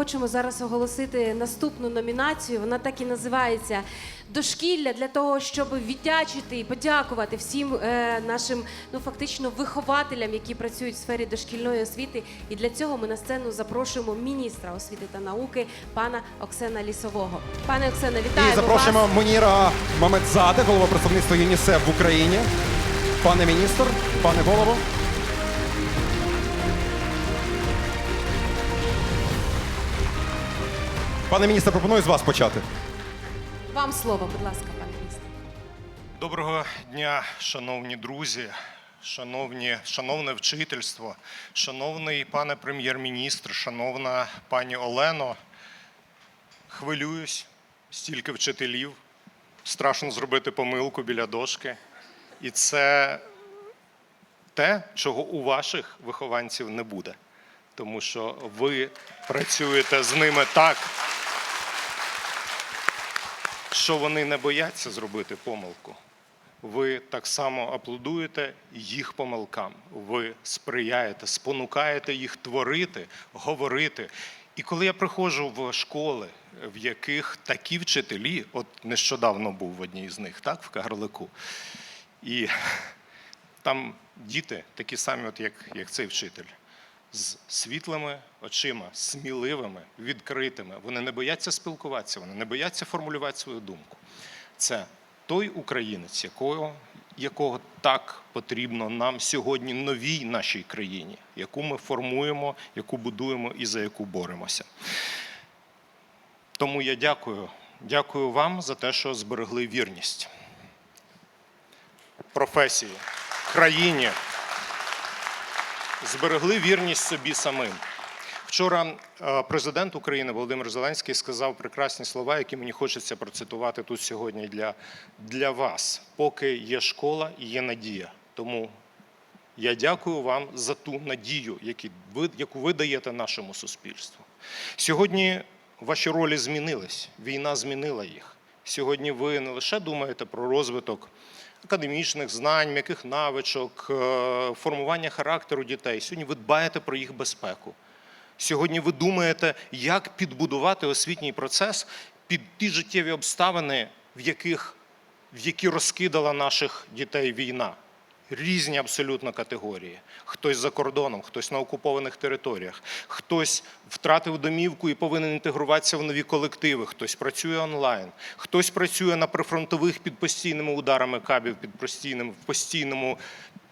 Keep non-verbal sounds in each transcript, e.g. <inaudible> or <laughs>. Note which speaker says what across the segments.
Speaker 1: хочемо зараз оголосити наступну номінацію. Вона так і називається Дошкілля для того, щоб віддячити і подякувати всім е, нашим ну фактично вихователям, які працюють в сфері дошкільної освіти. І для цього ми на сцену запрошуємо міністра освіти та науки пана Оксена Лісового. Пане Оксена, вітаємо
Speaker 2: І запрошуємо
Speaker 1: вас.
Speaker 2: Муніра Мамедзаде, голова представництва ЮНІСЕФ в Україні. Пане міністр, пане голово. Пане міністр, пропоную з вас почати.
Speaker 1: Вам слово, будь ласка, пане міністр.
Speaker 3: Доброго дня, шановні друзі, шановні, шановне вчительство, шановний пане прем'єр-міністр, шановна пані Олено. Хвилююсь, стільки вчителів. Страшно зробити помилку біля дошки. І це те, чого у ваших вихованців не буде. Тому що ви працюєте з ними так, що вони не бояться зробити помилку. Ви так само аплодуєте їх помилкам. Ви сприяєте, спонукаєте їх творити, говорити. І коли я приходжу в школи, в яких такі вчителі, от нещодавно був в одній з них, так, в Кагарлику, і там діти такі самі, от як, як цей вчитель, з світлими очима, сміливими, відкритими. Вони не бояться спілкуватися, вони не бояться формулювати свою думку. Це той українець, якого, якого так потрібно нам сьогодні новій нашій країні, яку ми формуємо, яку будуємо і за яку боремося. Тому я дякую, дякую вам за те, що зберегли вірність професії, країні, зберегли вірність собі самим. Вчора е, президент України Володимир Зеленський сказав прекрасні слова, які мені хочеться процитувати тут сьогодні для, для вас. Поки є школа, є надія. Тому я дякую вам за ту надію, яку ви даєте нашому суспільству. Сьогодні ваші ролі змінились, війна змінила їх. Сьогодні ви не лише думаєте про розвиток академічних знань, м'яких навичок, е, формування характеру дітей. Сьогодні ви дбаєте про їх безпеку. Сьогодні ви думаєте, як підбудувати освітній процес під ті життєві обставини, в яких в які розкидала наших дітей війна. Різні абсолютно категорії. Хтось за кордоном, хтось на окупованих територіях, хтось втратив домівку і повинен інтегруватися в нові колективи, хтось працює онлайн, хтось працює на прифронтових під постійними ударами кабів, під постійним, постійному,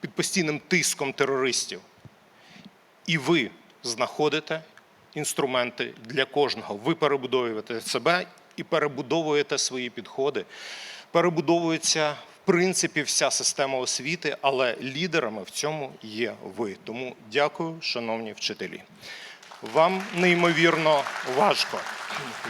Speaker 3: під постійним тиском терористів. І ви знаходите інструменти для кожного. Ви перебудовуєте себе і перебудовуєте свої підходи. Перебудовується принципі вся система освіти, але лідерами в цьому є ви. Тому дякую, шановні вчителі. Вам неймовірно важко.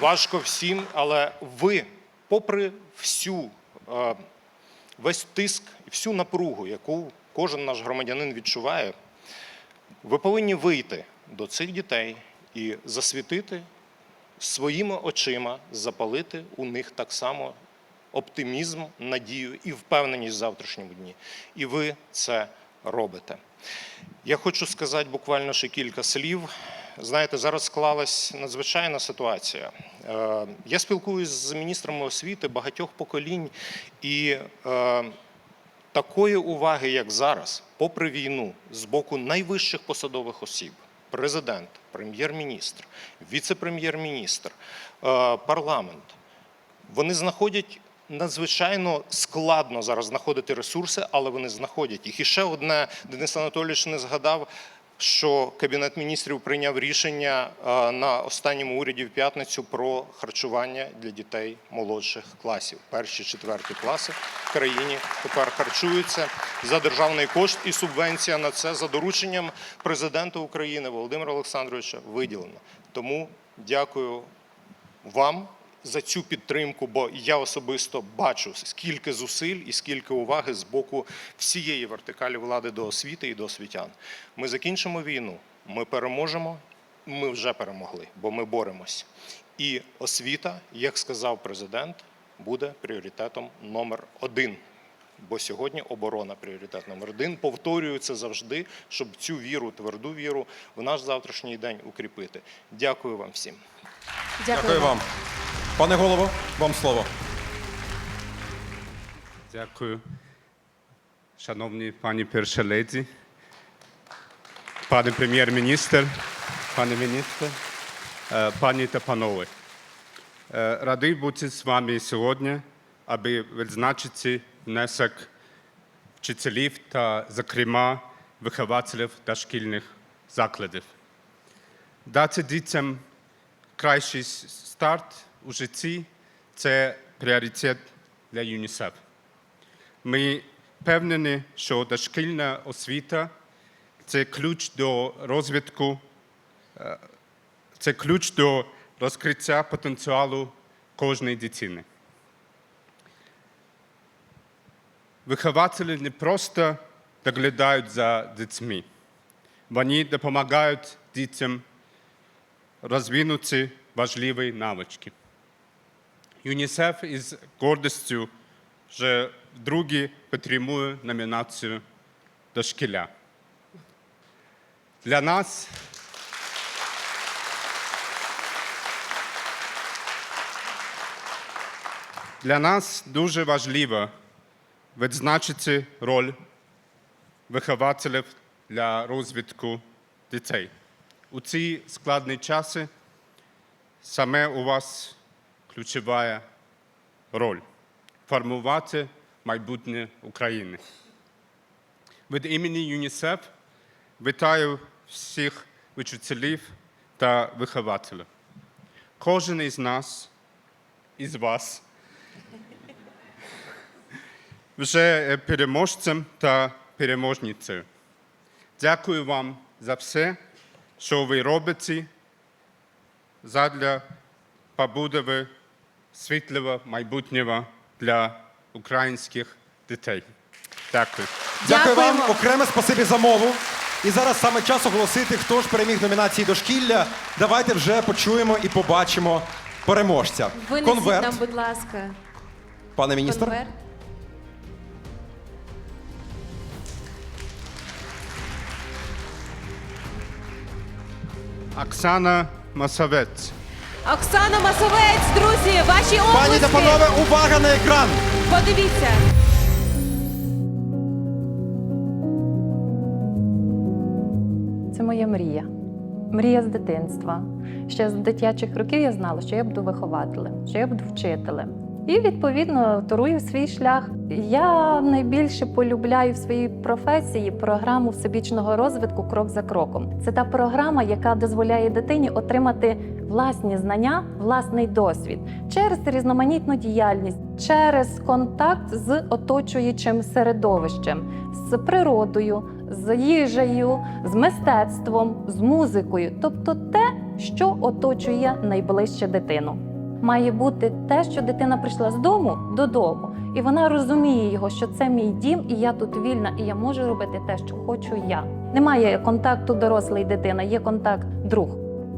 Speaker 3: Важко всім, але ви, попри всю е, весь тиск і всю напругу, яку кожен наш громадянин відчуває, ви повинні вийти до цих дітей і засвітити своїми очима, запалити у них так само оптимізм, надію і впевненість в завтрашньому дні. І ви це робите. Я хочу сказати буквально ще кілька слів. Знаєте, зараз склалась надзвичайна ситуація. Е, Я спілкуюсь з міністрами освіти багатьох поколінь, і е, такої уваги, як зараз, попри війну, з боку найвищих посадових осіб, президент, прем'єр-міністр, віце-прем'єр-міністр, е, парламент, вони знаходять надзвичайно складно зараз знаходити ресурси, але вони знаходять їх. І ще одне Денис Анатолійович не згадав. Що кабінет міністрів прийняв рішення е, на останньому уряді в п'ятницю про харчування для дітей молодших класів. Перші четверті класи в країні тепер харчуються за державний кошт і субвенція на це за дорученням президента України Володимира Олександровича виділена. Тому дякую вам за цю підтримку, бо я особисто бачу, скільки зусиль і скільки уваги з боку всієї вертикалі влади до освіти і до освітян. Ми закінчимо війну, ми переможемо, ми вже перемогли, бо ми боремось. І освіта, як сказав президент, буде пріоритетом номер один Бо сьогодні оборона пріоритет номер один. Повторюю це завжди, щоб цю віру, тверду віру в наш завтрашній день укріпити. Дякую вам всім.
Speaker 2: Дякую вам. Пане голово, вам слово.
Speaker 4: Дякую. Шановні пані перша леді, пане прем'єр-міністр, пане міністр, е, пані та панове. Е, Радий бути з вами сьогодні, аби відзначити внесок вчителів та, зокрема, вихователів дошкільних закладів. Дати дітям кращий старт у житті це пріоритет для ЮНІСЕФ. Ми впевнені, що дошкільна освіта це ключ до розвитку, е, це ключ до розкриття потенціалу кожної дитини. Вихователі не просто доглядають за дітьми, вони допомагають дітям розвинути важливі навички. ЮНІСЕФ із гордістю вже вдруге підтримує номінацію дошкілля. Для нас для нас дуже важливо відзначити роль вихователів для розвитку дітей. У ці складні часи саме у вас ключова роль формувати майбутнє України. Від імені ЮНІСЕФ вітаю всіх вчителів та вихователів. Кожен із нас, із вас, вже переможцем та переможницею. Дякую вам за все, що ви робите задля побудови світлого майбутнього для українських дітей. Дякую.
Speaker 2: Дякую вам.
Speaker 1: Дякуємо.
Speaker 2: Окреме спасибі за мову. І зараз саме час оголосити, хто ж переміг номінації дошкілля. Давайте вже почуємо і побачимо переможця.
Speaker 1: Винесіть
Speaker 2: Конверт,
Speaker 1: нам, будь ласка,
Speaker 2: пане міністр.
Speaker 1: конверт.
Speaker 4: Оксана Масовець.
Speaker 1: Оксана Масовець, друзі, ваші
Speaker 2: Пані
Speaker 1: обласки.
Speaker 2: та панове, увага на екран!
Speaker 1: Подивіться.
Speaker 5: Це моя мрія. Мрія з дитинства. Ще з дитячих років я знала, що я буду вихователем, що я буду вчителем. І відповідно турую свій шлях. Я найбільше полюбляю в своїй професії програму всебічного розвитку крок за кроком. Це та програма, яка дозволяє дитині отримати власні знання, власний досвід через різноманітну діяльність, через контакт з оточуючим середовищем, з природою, з їжею, з мистецтвом, з музикою, тобто те, що оточує найближче дитину. Має бути те, що дитина прийшла з дому додому, і вона розуміє його, що це мій дім, і я тут вільна, і я можу робити те, що хочу я. Немає контакту дорослий дитина, є контакт друг.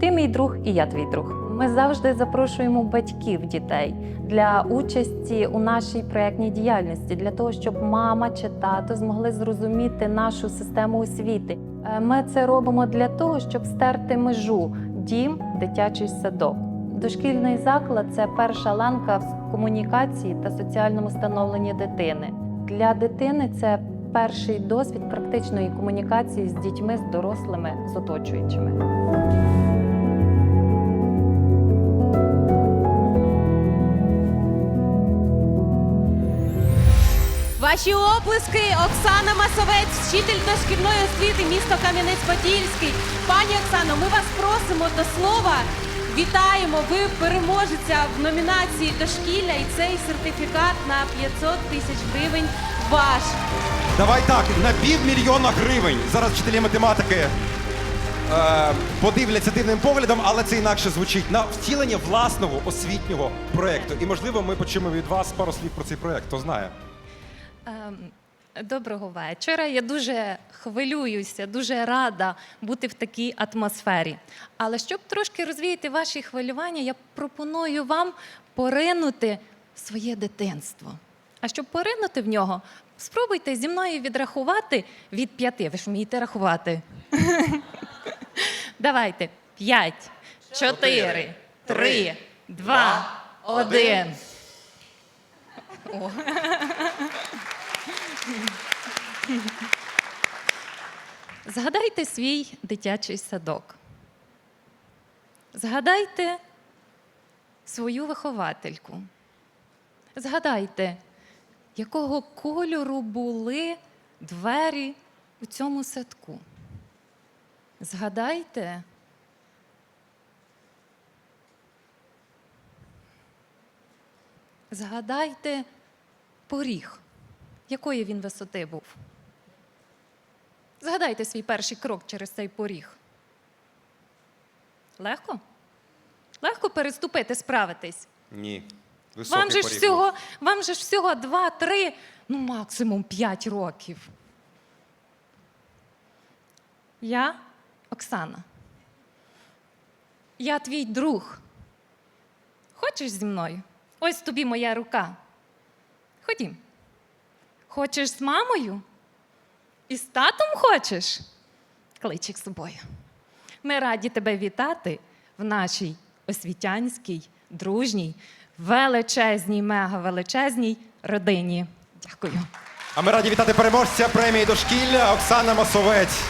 Speaker 5: Ти мій друг, і я твій друг. Ми завжди запрошуємо батьків дітей для участі у нашій проєктній діяльності, для того, щоб мама чи тато змогли зрозуміти нашу систему освіти. Е, Ми це робимо для того, щоб стерти межу дім, дитячий садок. Дошкільний заклад це перша ланка в комунікації та соціальному становленні дитини. Для дитини це перший досвід практичної комунікації з дітьми, з дорослими, з оточуючими.
Speaker 1: Ваші оплески Оксана Масовець, вчитель дошкільної освіти, місто Кам'янець-Подільський. Пані Оксано, ми вас просимо до слова. Вітаємо! Ви переможеця в номінації дошкілля і цей сертифікат на 500 тисяч гривень ваш.
Speaker 2: Давай так, на півмільйона гривень. Зараз вчителі математики е, подивляться дивним поглядом, але це інакше звучить на втілення власного освітнього проєкту. І можливо, ми почуємо від вас пару слів про цей проєкт. Хто знає?
Speaker 6: Ем, Доброго вечора. Я дуже хвилююся, дуже рада бути в такій атмосфері. Але щоб трошки розвіяти ваші хвилювання, я пропоную вам поринути в своє дитинство.
Speaker 5: А щоб поринути в нього, спробуйте зі мною відрахувати від п'яти. Ви ж вмієте рахувати? <laughs> Давайте. П'ять, чотири, три, два, один. <laughs> Згадайте свій дитячий садок. Згадайте свою виховательку. Згадайте, якого кольору були двері у цьому садку. Згадайте. Згадайте поріг, якої він висоти був. Згадайте свій перший крок через цей поріг. Легко? Легко переступити, справитись.
Speaker 2: Ні. Високий
Speaker 5: Вам же, ж
Speaker 2: поріг
Speaker 5: всього, вам же ж всього 2-3, ну максимум 5 років. Я Оксана. Я твій друг. Хочеш зі мною? Ось тобі моя рука. Ходім. Хочеш з мамою? І з татом хочеш? Клич їх з собою. Ми раді тебе вітати в нашій освітянській, дружній, величезній, мегавеличезній родині. Дякую.
Speaker 2: А ми раді вітати переможця премії дошкілля Оксана Масовець.